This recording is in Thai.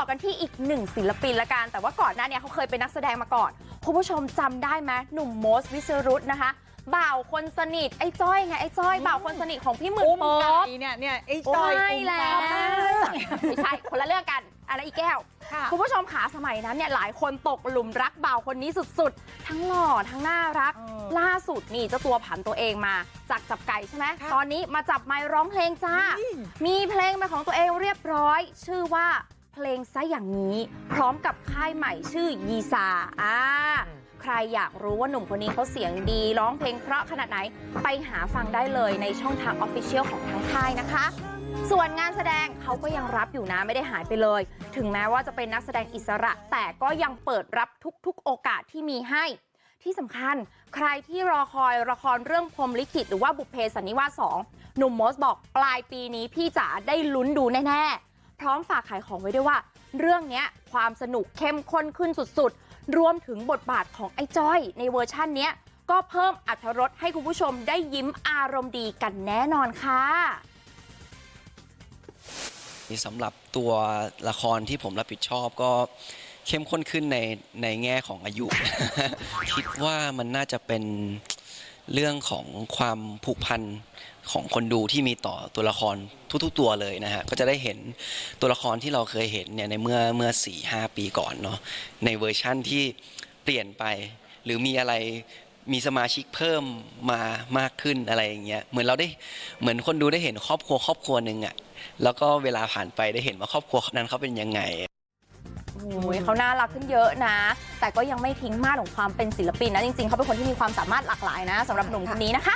ต่อกันที่อีกหนึ่งศิลปินละกันแต่ว่าก่อนหน้าเนี้เขาเคยเป็นนักแสดงมาก่อนคุณผู้ชมจำได้ไหมหนุ่มโมสวิสรุตนะคะบ่าวคนสนิทไอ้จ้อยไงไอ้จ้อยบ่าวคนสนิทของพี่หมื่นอุ้มโป๊ไก่บเนี่ยเนี่ยไอ้โอ้จอยไม่อุ้มแล้วมากไม่ใช่คนละเรื่องกันอะไรอีกแก้วค่ะคุณผู้ชมขาสมัยนั้นเนี่ยหลายคนตกหลุมรักบ่าวคนนี้สุดๆ ทั้งหล่อทั้งน่ารักเออล่าสุดนี่เจ้าตัวผันตัวเองมาจากจับไก่ใช่ไหมค่ะตอนนี้มาจับไมค์ร้องเพลงจ้าอืมมีเพลงเป็นของตัวเองเรียบร้อย ชื่อว่าเพ ลงซะอย่างนี้ พร้อมกับค่ายใหม่ชื่อยีซาอ่าใครอยากรู้ว่าหนุ่มคนนี้เขาเสียงดี ร้องเพลงเพราะขนาดไหนไปหาฟังได้เลยในช่องทางออฟฟิเชียลของทางค่ายนะคะ ส่วนงานแสดงเขาก็ยังรับอยู่นะไม่ได้หายไปเลย ถึงแม้ว่าจะเป็นนักแสดงอิสระ แต่ก็ยังเปิดรับทุกๆ โอกาสที่มีให้ที่สำคัญใครที่รอคอยละครเรื่องพรมลิขิตหรือว่าบุพเพสันนิวาส2หนุ่มโมสบอกปลายปีนี้พี่จ๋าได้ลุ้นดูแน่ ๆ พร้อมฝากขายของไว้ด้วยว่าเรื่องนี้ความสนุกเข้มข้นขึ้นสุดๆรวมถึงบทบาทของไอ้จ้อยในเวอร์ชั่นนี้ก็เพิ่มอรรถรสให้คุณผู้ชมได้ยิ้มอารมณ์ดีกันแน่นอนค่ะสำหรับตัวละครที่ผมรับผิดชอบก็เข้มข้นขึ้นในในแง่ของอายุ คิดว่ามันน่าจะเป็นเรื่องของความผูกพันของคนดูที่มีต่อตัวละครทุกๆตัวเลยนะฮะก็จะได้เห็นตัวละครที่เราเคยเห็นเนี่ยในเมื่อเมื่อ4ี่ห้าปีก่อนเนาะในเวอร์ชั่นที่เปลี่ยนไป หรือมีอะไรมีสมาชิกเพิ่มมามากขึ้นอะไรอย่างเงี้ยเหมือนเราได้เหมือนคนดูได้เห็นครอบครัวครอบครัวหนึ่งอะแล้วก็เวลาผ่านไปได้เห็นว่าครอบครัวนั้นเขาเป็นยังไง เขาน่ารักขึ้นเยอะนะ แต่ก็ยังไม่ทิ้งมาดของความเป็นศิลปินนะจริงๆเขาเป็นคนที่มีความสามารถหลากหลายนะสำหรับหนุ่มคนนี้นะคะ